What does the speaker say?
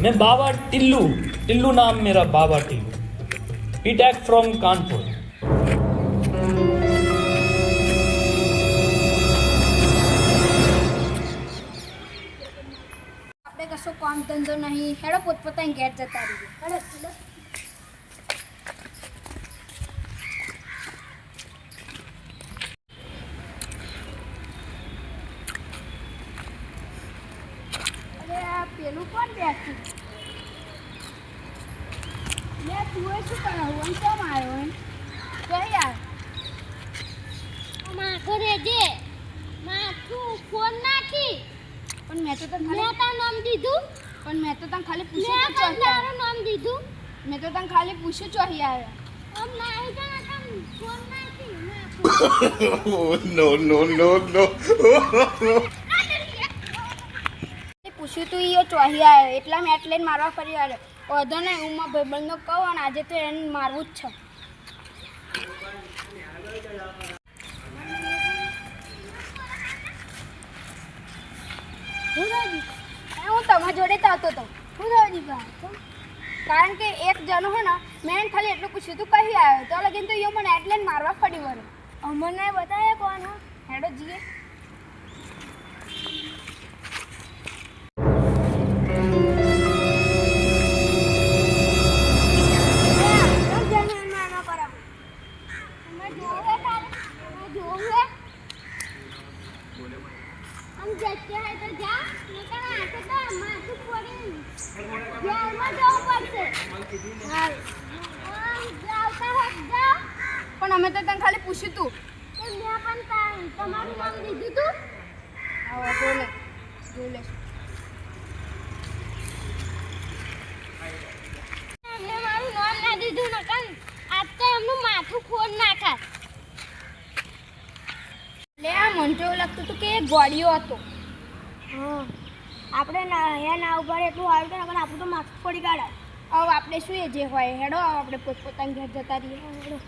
मैं बाबा टिल्लू टिल्लू नाम मेरा बाबा टिल्लू बीटेक फ्रॉम कानपुर આપણે કશો કામ ધંધો નહીં હેડો પોતપોતાની ઘેર જતા રહીએ હેડો પેલું કોણ બેઠું? લે તું એ શું કરે હું કેમ આવ્યો એમ? કઈ યાર માથું રેજે માથું ફોન નાખી. પણ મેં તો તને ખાલી તારું નામ દીધું. પણ મેં તો તને ખાલી મેં તો તારું નામ દીધું. મેં તો તને ખાલી પૂછ્યું ચોહી આવ્યો. આમ નાહી જા તમ ફોન નાખી. નો નો નો. એ પૂછ્યું તું એ ચોહી આવ્યો. એટલા મેં એટલે મારવા ફરી આવ્યો. વધો ને હું મારા ભાઈબંધો કહું અને આજે તો એને મારવું જ છે. હું તમારા જોડે આવતો હતો હું દાદી કારણ કે એક જણો હે ને, મેં ખાલી એટલું પૂછ્યું તું કહી આવ્યો. તો લગીન તો ઈયો મને એટલે મારવા ફરી વળ્યો અમને બતાવે કોણ હેડો જીએ પણ અમે તો તને ખાલી પૂછ્યું તું. મેં પણ તમારું નામ દીધું તું? બોલે. જોઈ લે મને તો એવું લાગતું હતું કે એ ગોળીઓ હતો. હા. આપણે અહીંયા ના ઊભા એટલું સારું હતું પણ આપણું તો માથું પડી કાઢા. હવે આપણે શું એ જે હોય હેડો આપણે પોતપોતાની ઘર જતા રહીએ. હેડો.